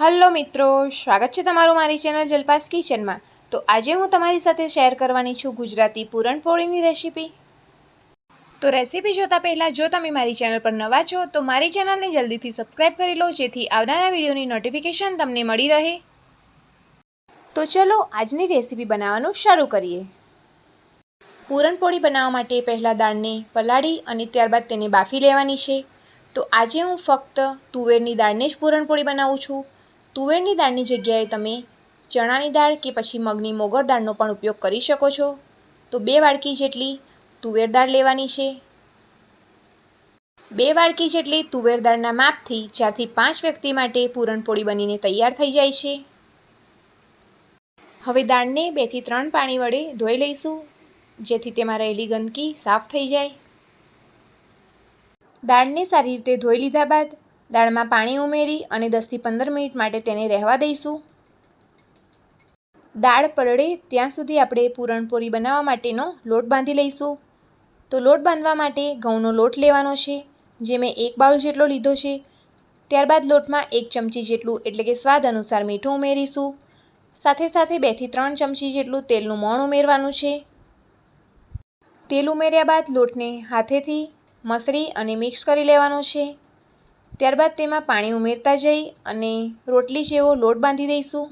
Hello મિત્રો, સ્વાગત છે તમારું મારી ચેનલ જલપાસ કિચનમાં. તો આજે હું તમારી સાથે શેર કરવાની છું ગુજરાતી પૂરણપોળીની રેસીપી. તો રેસીપી જોતાં પહેલાં, જો તમે મારી ચેનલ પર નવા છો, તો મારી ચેનલને જલ્દીથી સબસ્ક્રાઈબ કરી લો, જેથી આવનારા વિડીયોની નોટિફિકેશન તમને મળી રહે. તો ચલો, આજની રેસીપી બનાવવાનું શરૂ કરીએ. પૂરણપોળી બનાવવા માટે પહેલાં દાળને પલાળી અને ત્યારબાદ તેને બાફી લેવાની છે. તો આજે હું ફક્ત તુવેરની દાળને જ પૂરણપોળી બનાવું છું. તુવેરની દાળની જગ્યાએ તમે ચણાની દાળ કે પછી મગની મોગર દાળનો પણ ઉપયોગ કરી શકો છો. તો બે વાડકી જેટલી તુવેર દાળ લેવાની છે. બે વાડકી જેટલી તુવેર દાળના માપથી ચારથી પાંચ વ્યક્તિ માટે પૂરણપોળી બનીને તૈયાર થઈ જાય છે. હવે દાળને બેથી ત્રણ પાણી વડે ધોઈ લઈશું, જેથી તેમાં રહેલી ગંદકી સાફ થઈ જાય. દાળને સારી રીતે ધોઈ લીધા બાદ દાળમાં પાણી ઉમેરી અને દસથી પંદર મિનિટ માટે તેને રહેવા દઈશું. દાળ પલળે ત્યાં સુધી આપણે પૂરણપોળી બનાવવા માટેનો લોટ બાંધી લઈશું. તો લોટ બાંધવા માટે ઘઉંનો લોટ લેવાનો છે, જે મેં એક બાઉલ જેટલો લીધો છે. ત્યારબાદ લોટમાં એક ચમચી જેટલું એટલે કે સ્વાદ અનુસાર મીઠું ઉમેરીશું. સાથે સાથે બેથી ત્રણ ચમચી જેટલું તેલનું મોણ ઉમેરવાનું છે. તેલ ઉમેર્યા બાદ લોટને હાથેથી મસળી અને મિક્સ કરી લેવાનો છે. ત્યારબાદ તેમાં પાણી ઉમેરતા જઈ અને રોટલી જેવો લોટ બાંધી દઈશું.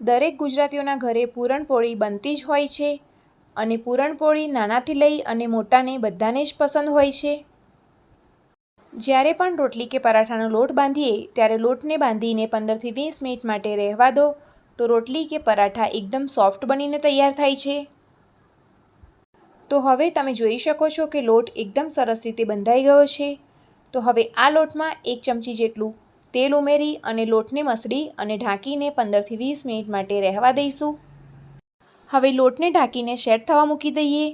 દરેક ગુજરાતીઓના ઘરે પૂરણપોળી બનતી જ હોય છે અને પૂરણપોળી નાનાથી લઈ અને મોટાને બધાને જ પસંદ હોય છે. જ્યારે પણ રોટલી કે પરાઠાનો લોટ બાંધીએ, ત્યારે લોટને બાંધીને પંદરથી વીસ મિનિટ માટે રહેવા દો, તો રોટલી કે પરાઠા એકદમ સોફ્ટ બનીને તૈયાર થાય છે. તો હવે તમે જોઈ શકો છો કે લોટ એકદમ સરસ રીતે બંધાઈ ગયો છે. તો હવે આ લોટમાં એક ચમચી જેટલું તેલ ઉમેરી અને લોટને મસળી અને ઢાંકીને પંદરથી વીસ મિનિટ માટે રહેવા દઈશું. હવે લોટને ઢાંકીને શેટ થવા મૂકી દઈએ.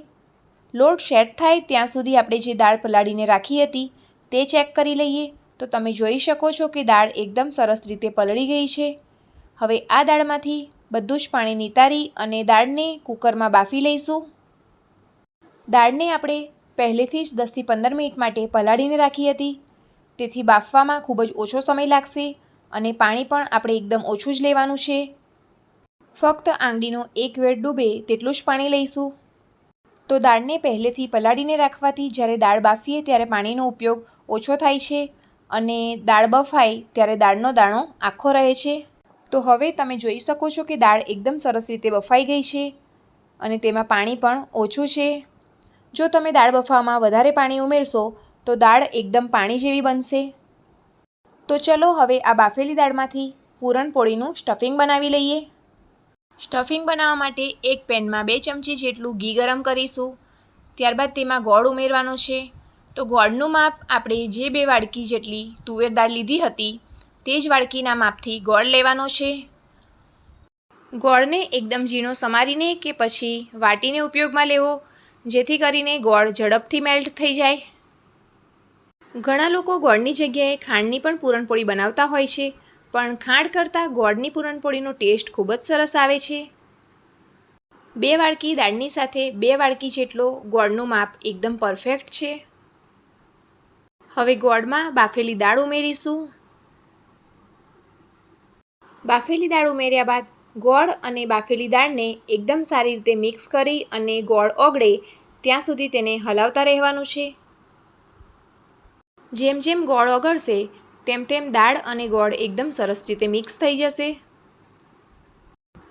લોટ શેટ થાય ત્યાં સુધી આપણે જે દાળ પલાળીને રાખી હતી તે ચેક કરી લઈએ. તો તમે જોઈ શકો છો કે દાળ એકદમ સરસ રીતે પલળી ગઈ છે. હવે આ દાળમાંથી બધું જ પાણી નિતારી અને દાળને કુકરમાં બાફી લઈશું. દાળને આપણે પહેલેથી જ દસથી પંદર મિનિટ માટે પલાળીને રાખી હતી. તેથી બાફવામાં ખૂબ જ ઓછો સમય લાગશે અને પાણી પણ આપણે એકદમ ઓછું જ લેવાનું છે. ફક્ત આંગળીનો એક વેળ ડૂબે તેટલું જ પાણી લઈશું. તો દાળને પહેલેથી પલાળીને રાખવાથી જ્યારે દાળ બાફીએ ત્યારે પાણીનો ઉપયોગ ઓછો થાય છે અને દાળ બફાય ત્યારે દાળનો દાણો આખો રહે છે. તો હવે તમે જોઈ શકો છો કે દાળ એકદમ સરસ રીતે બફાઈ ગઈ છે અને તેમાં પાણી પણ ઓછું છે. જો તમે દાળ બફામાં વધારે પાણી ઉમેરશો, તો દાળ એકદમ પાણી જેવી બનશે. તો ચલો હવે આ બાફેલી દાળમાંથી પૂરણપોળીનું સ્ટફિંગ બનાવી લઈએ. સ્ટફિંગ બનાવવા માટે એક પેનમાં બે ચમચી જેટલું ઘી ગરમ કરીશું. ત્યારબાદ તેમાં ગોળ ઉમેરવાનો છે. તો ગોળનું માપ આપણે જે બે વાડકી જેટલી તુવેર દાળ લીધી હતી, તે જ વાડકીના માપથી ગોળ લેવાનો છે. ગોળને એકદમ ઝીણો સમારીને કે પછી વાટીને ઉપયોગમાં લેવો. જેથી કરીને ગોળ ઝડપથી મેલ્ટ થઈ જાય. ઘણા લોકો ગોળની જગ્યાએ ખાંડની પણ પૂરણપોળી બનાવતા હોય છે, પણ ખાંડ કરતાં ગોળની પૂરણપોળીનો ટેસ્ટ ખૂબ જ સરસ આવે છે. બે વાડકી દાળની સાથે બે વાડકી જેટલો ગોળનું માપ એકદમ પરફેક્ટ છે. હવે ગોળમાં બાફેલી દાળ ઉમેરીશું. બાફેલી દાળ ઉમેર્યા બાદ ગોળ અને બાફેલી દાળને એકદમ સારી રીતે મિક્સ કરી અને ગોળ ઓગળે ત્યાં સુધી તેને હલાવતા રહેવાનું છે. જેમ જેમ ગોળ ઓગળશે, તેમ તેમ દાળ અને ગોળ એકદમ સરસ રીતે મિક્સ થઈ જશે.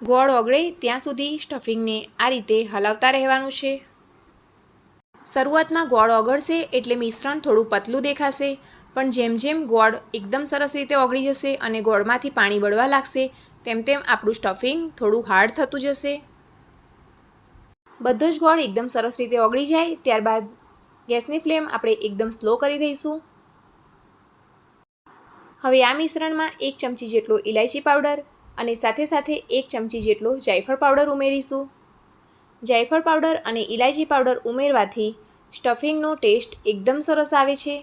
ગોળ ઓગળે ત્યાં સુધી સ્ટફિંગને આ રીતે હલાવતા રહેવાનું છે. શરૂઆતમાં ગોળ ઓગળશે એટલે મિશ્રણ થોડું પતલું દેખાશે, પણ જેમ જેમ ગોળ એકદમ સરસ રીતે ઓગળી જશે અને ગોળમાંથી પાણી બળવા લાગશે તેમ તેમ આપણું સ્ટફિંગ થોડું હાર્ડ થતું જશે. બધો જ ગોળ એકદમ સરસ રીતે ઓગળી જાય, ત્યારબાદ ગેસની ફ્લેમ આપણે એકદમ સ્લો કરી દઈશું. હવે આ મિશ્રણમાં એક ચમચી જેટલો ઇલાયચી પાવડર અને સાથે સાથે એક ચમચી જેટલો જાયફળ પાવડર ઉમેરીશું. જાયફળ પાવડર અને ઇલાયચી પાવડર ઉમેરવાથી સ્ટફિંગનો ટેસ્ટ એકદમ સરસ આવે છે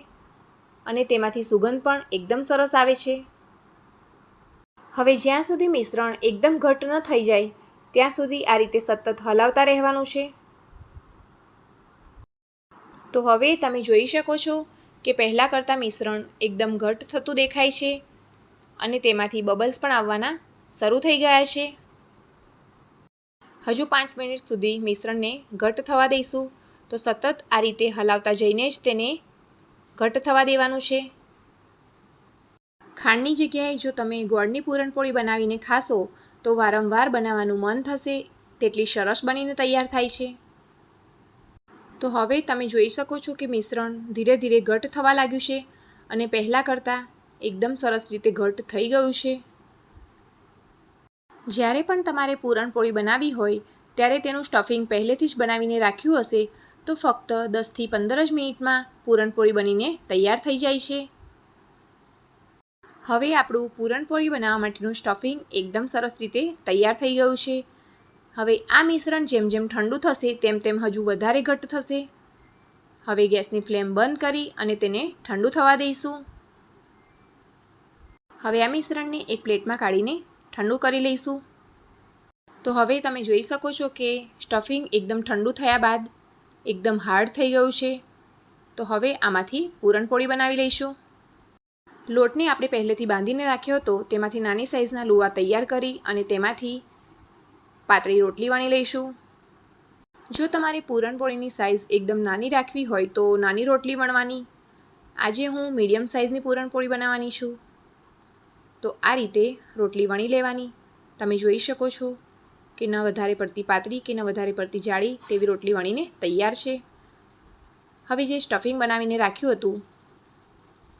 અને તેમાંથી સુગંધ પણ એકદમ સરસ આવે છે. હવે જ્યાં સુધી મિશ્રણ એકદમ ઘટ્ટ ન થઈ જાય, ત્યાં સુધી આ રીતે સતત હલાવતા રહેવાનું છે. તો હવે તમે જોઈ શકો છો કે પહેલાં કરતાં મિશ્રણ એકદમ ઘટ્ટ થતું દેખાય છે અને તેમાંથી બબલ્સ પણ આવવાના શરૂ થઈ ગયા છે. હજુ પાંચ મિનિટ સુધી મિશ્રણને ઘટ્ટ થવા દઈશું, તો સતત આ રીતે હલાવતા જઈને જ તેને ઘટ્ટ થવા દેવાનું છે. ખાંડની જગ્યાએ જો તમે ગોળની પૂરણપોળી બનાવીને ખાશો, તો વારંવાર બનાવવાનું મન થશે, તેટલી સરસ બનીને તૈયાર થાય છે. તો હવે તમે જોઈ શકો છો કે મિશ્રણ ધીરે ધીરે ઘટ થવા લાગ્યું છે અને પહેલાં કરતાં એકદમ સરસ રીતે ઘટ થઈ ગયું છે. જ્યારે પણ તમારે પૂરણપોળી બનાવવી હોય, ત્યારે તેનું સ્ટફિંગ પહેલેથી જ બનાવીને રાખ્યું હશે, તો ફક્ત દસથી પંદર જ મિનિટમાં પૂરણપોળી બનીને તૈયાર થઈ જાય છે. હવે આપણું પૂરણપોળી બનાવવા માટેનું સ્ટફિંગ એકદમ સરસ રીતે તૈયાર થઈ ગયું છે. હવે આ મિશ્રણ જેમ જેમ ઠંડુ થશે તેમ તેમ હજુ વધારે ઘટ્ટ થશે. હવે ગેસની ફ્લેમ બંધ કરી અને તેને ઠંડુ થવા દઈશું. હવે આ મિશ્રણને એક પ્લેટમાં કાઢીને ઠંડુ કરી લઈશું. તો હવે તમે જોઈ શકો છો કે સ્ટફિંગ એકદમ ઠંડુ થયા બાદ એકદમ હાર્ડ થઈ ગયું છે. તો હવે આમાંથી પૂરણપોળી બનાવી લઈશું. લોટને આપણે પહેલેથી બાંધીને રાખ્યો હતો, તેમાંથી નાની સાઇઝના લુવા તૈયાર કરી અને તેમાંથી પાતળી રોટલી વણી લઈશું. જો તમારે પૂરણપોળીની સાઇઝ એકદમ નાની રાખવી હોય તો નાની રોટલી વણવાની. આજે હું મીડિયમ સાઇઝની પૂરણપોળી બનાવવાની છું. તો આ રીતે રોટલી વણી લેવાની. તમે જોઈ શકો છો કે ન વધારે પડતી પાતળી કે ન વધારે પડતી જાડી તેવી રોટલી વણીને તૈયાર છે. હવે જે સ્ટફિંગ બનાવીને રાખ્યું હતું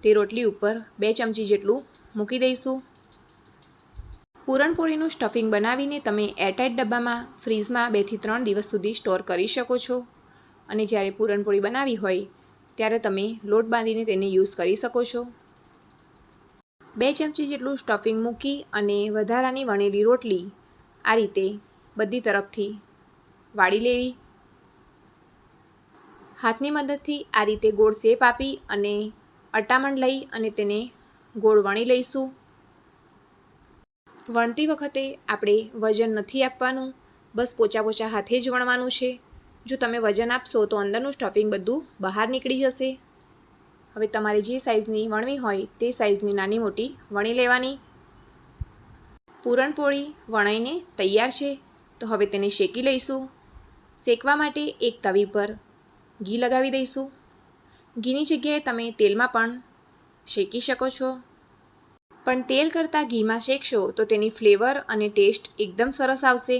તે રોટલી ઉપર બે ચમચી જેટલું મૂકી દઈશું. પૂરણપોળીનું સ્ટફિંગ બનાવીને તમે એરટાઇટ ડબ્બામાં, ફ્રીઝમાં બેથી ત્રણ દિવસ સુધી સ્ટોર કરી શકો છો. અને જ્યારે પૂરણપોળી બનાવી હોય, ત્યારે તમે લોટ બાંધીને તેને યુઝ કરી શકો છો. બે ચમચી જેટલું સ્ટફિંગ મૂકી અને વધારાની વણેલી રોટલી આ રીતે બધી તરફથી વાળી લેવી. હાથની મદદથી આ રીતે ગોળ શેપ આપી અને અટામણ લઈ અને તેને ગોળ વણી લઈશું. વણતી વખતે આપણે વજન નથી આપવાનું, બસ પોચા પોચા હાથે જ વણવાનું છે. જો તમે વજન આપશો તો અંદરનું સ્ટફિંગ બધું બહાર નીકળી જશે. હવે તમારે જે સાઇઝની વણવી હોય તે સાઇઝની નાની મોટી વણી લેવાની. પૂરણપોળી વણાઈને તૈયાર છે, તો હવે તેને શેકી લઈશું. શેકવા માટે એક તવી પર ઘી લગાવી દઈશું. ઘીની જગ્યાએ તમે તેલમાં પણ શેકી શકો છો. પણ તેલ કરતાં ઘીમાં શેકશો તો તેની ફ્લેવર અને ટેસ્ટ એકદમ સરસ આવશે.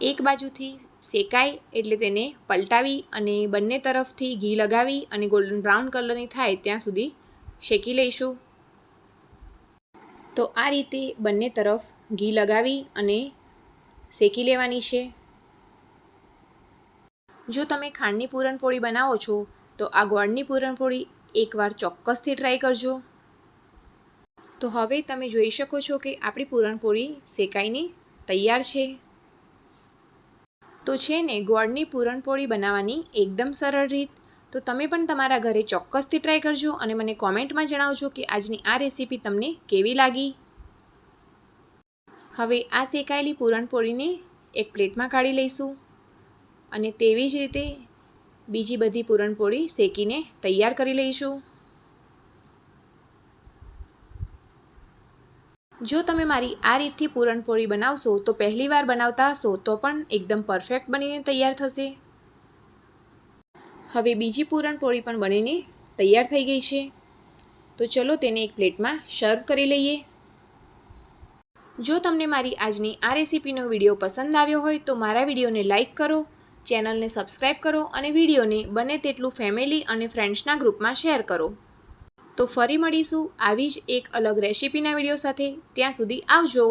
એક બાજુથી શેકાય એટલે તેને પલટાવી અને બંને તરફથી ઘી લગાવી અને ગોલ્ડન બ્રાઉન કલરની થાય ત્યાં સુધી શેકી લઈશું. તો આ રીતે બંને તરફ ઘી લગાવી અને શેકી લેવાની છે. જો તમે ખાંડની પૂરણપોળી બનાવો છો, તો આ ગોળની પૂરણપોળી એકવાર ચોક્કસથી ટ્રાય કરજો. તો હવે તમે જોઈ શકો છો કે આપણી પૂરણપોળી શેકાઈને તૈયાર છે. તો છે ને, ગોળની પૂરણપોળી બનાવવાની એકદમ સરળ રીત. તો તમે પણ તમારા ઘરે ચોક્કસથી ટ્રાય કરજો અને મને કોમેન્ટમાં જણાવજો કે આજની આ રેસીપી તમને કેવી લાગી. હવે આ શેકાયેલી પૂરણપોળીને એક પ્લેટમાં કાઢી લઈશું. અને તેવી જ રીતે બીજી બધી પૂરણપોળી શેકીને તૈયાર કરી લઈશું. જો તમે મારી આ રીતથી પૂરણપોળી બનાવશો તો પહેલી વાર બનાવતા હશો તો પણ એકદમ પરફેક્ટ બનીને તૈયાર થશે. હવે બીજી પૂરણપોળી પણ બનીને તૈયાર થઈ ગઈ છે. તો ચલો તેને એક પ્લેટમાં સર્વ કરી લઈએ. જો તમને મારી આજની આ રેસીપીનો વીડિયો પસંદ આવ્યો હોય તો મારા વિડીયોને લાઇક કરો ચેનલને સબસ્ક્રાઈબ કરો અને વિડીયોને બને તેટલું ફેમિલી અને ફ્રેન્ડ્સના ગ્રુપમાં શેર કરો. તો ફરી મળીશું આવી જ એક અલગ રેસીપીના વીડિયો સાથે. ત્યાં સુધી આવજો.